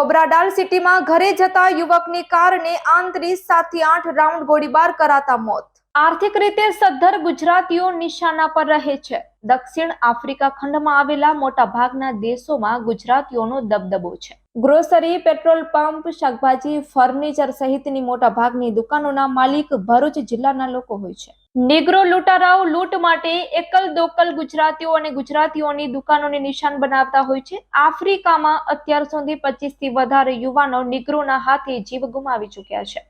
ખોબરાડાલ સિટીમાં ઘરે જતા યુવકની કારને આંતરી સાતથી આઠ રાઉન્ડ ગોળીબાર કરાતા મોત. આર્થિક રીતે સદ્ધર ગુજરાતીઓ નિશાના પર રહે છે. દક્ષિણ આફ્રિકા ખંડમાં આવેલા મોટા ભાગના દેશોમાં ગુજરાતીઓનો દબદબો છે. ગ્રોસરી પેટ્રોલ પંપ શાકભાજી ફર્નિચર સહિતની મોટા ભાગની દુકાનોના માલિક ભરૂચ જિલ્લાના લોકો હોય છે. નિગ્રો લૂંટારાઓ લૂંટ માટે એકલ દોકલ ગુજરાતીઓ અને ગુજરાતીઓની દુકાનોને નિશાન બનાવતા હોય છે. આફ્રિકામાં અત્યાર સુધી પચીસથી વધારે યુવાનો નિગ્રોના હાથે જીવ ગુમાવી ચૂક્યા છે.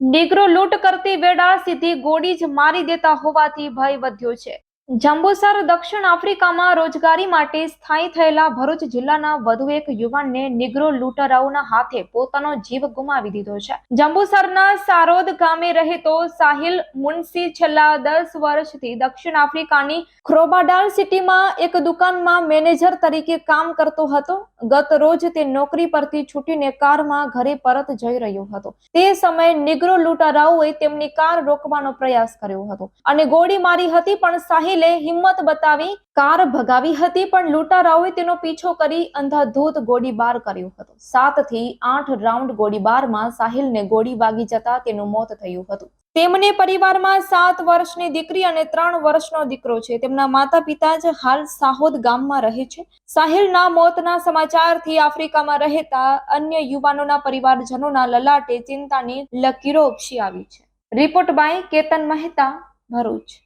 નિગ્રો લૂંટ કરતી વેળા સીધી ગોળી જ મારી દેતા હોવાથી ભય વધ્યો છે. જંબુસર દક્ષિણ આફ્રિકામાં રોજગારી માટે સ્થાયી થયેલા ભરૂચ જિલ્લાના વધુ એક યુવાનને નિગ્રો લૂંટારાઓના હાથે પોતાનો જીવ ગુમાવી દીધો છે. જંબુસરના સારોદ ગામે રહેતો સાહિલ મુનસી છેલ્લા દસ વર્ષથી દક્ષિણ આફ્રિકાની ક્રોબાડાલ સિટીમાં એક દુકાનમાં મેનેજર તરીકે કામ કરતો હતો. ગત રોજ તે નોકરી પરથી છૂટીને કારમાં ઘરે પરત જઈ રહ્યો હતો. તે સમયે નિગ્રો લૂંટારાઓએ તેમની કાર રોકવાનો પ્રયાસ કર્યો હતો અને ગોળી મારી હતી પણ સાહિલે હિંમત બતાવી કાર ભગાવી હતી, પણ લૂંટારાઓએ તેનો પીછો કરી અંધાધૂત ગોળીબાર કર્યો હતો. સાતથી આઠ રાઉન્ડ ગોળીબારમાં સાહિલને ગોળી વાગી જતા તેનું મોત થયું હતું. તેમને પરિવારમાં સાત વર્ષની દીકરી અને ત્રણ વર્ષનો દીકરો છે. તેમના માતા પિતા જ હાલ સાહોદ ગામમાં રહે છે. સાહિલના મોતના સમાચારથી આફ્રિકામાં રહેતા અન્ય યુવાનોના પરિવારજનોના લલાટે ચિંતાની લકીરો ઉપસી આવી છે. Report by Ketan Mehta, Bharuch.